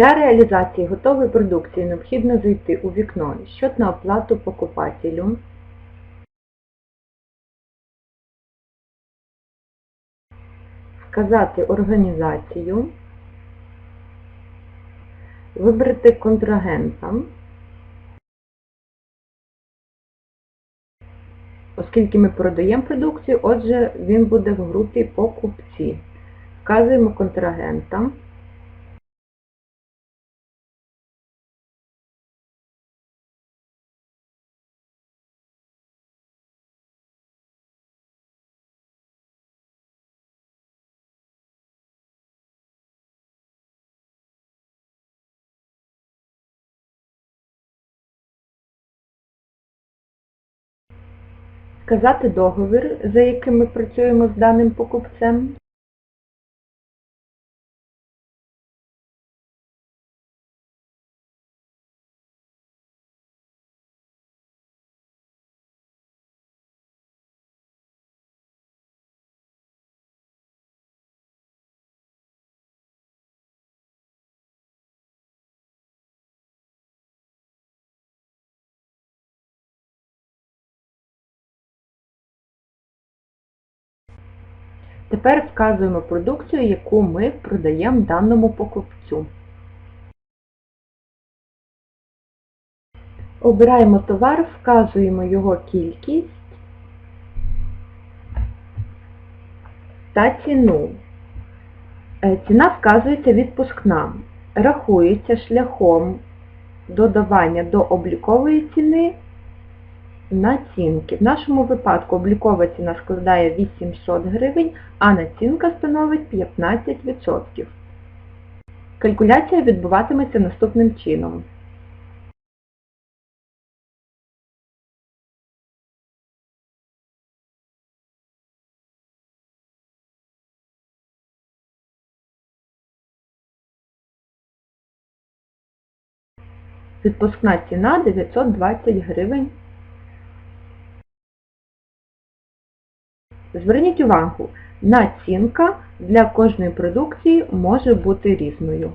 Для реалізації готової продукції необхідно зайти у вікно «Счет на оплату покупателю», вказати організацію, вибрати контрагента, оскільки ми продаємо продукцію, отже, він буде в групі покупці. Вказуємо контрагента. Вказати договір, за яким ми працюємо з даним покупцем. Тепер вказуємо продукцію, яку ми продаємо даному покупцю. Обираємо товар, вказуємо його кількість та ціну. Е, Ціна вказується відпускна. Рахується шляхом додавання до облікової ціни націнки. В нашому випадку облікова ціна складає 800 гривень, а націнка становить 15%. Калькуляція відбуватиметься наступним чином. Відпускна ціна 920 гривень. Зверніть увагу, націнка для кожної продукції може бути різною.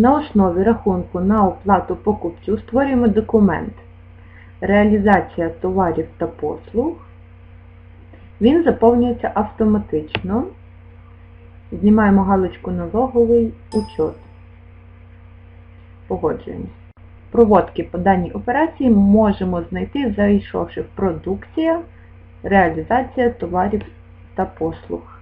На основі рахунку на оплату покупцю створюємо документ Реалізація товарів та послуг. Він заповнюється автоматично. Знімаємо галочку налоговий учет. Погоджуємось. Проводки по даній операції можемо знайти, зайшовши в продукція, реалізація товарів та послуг.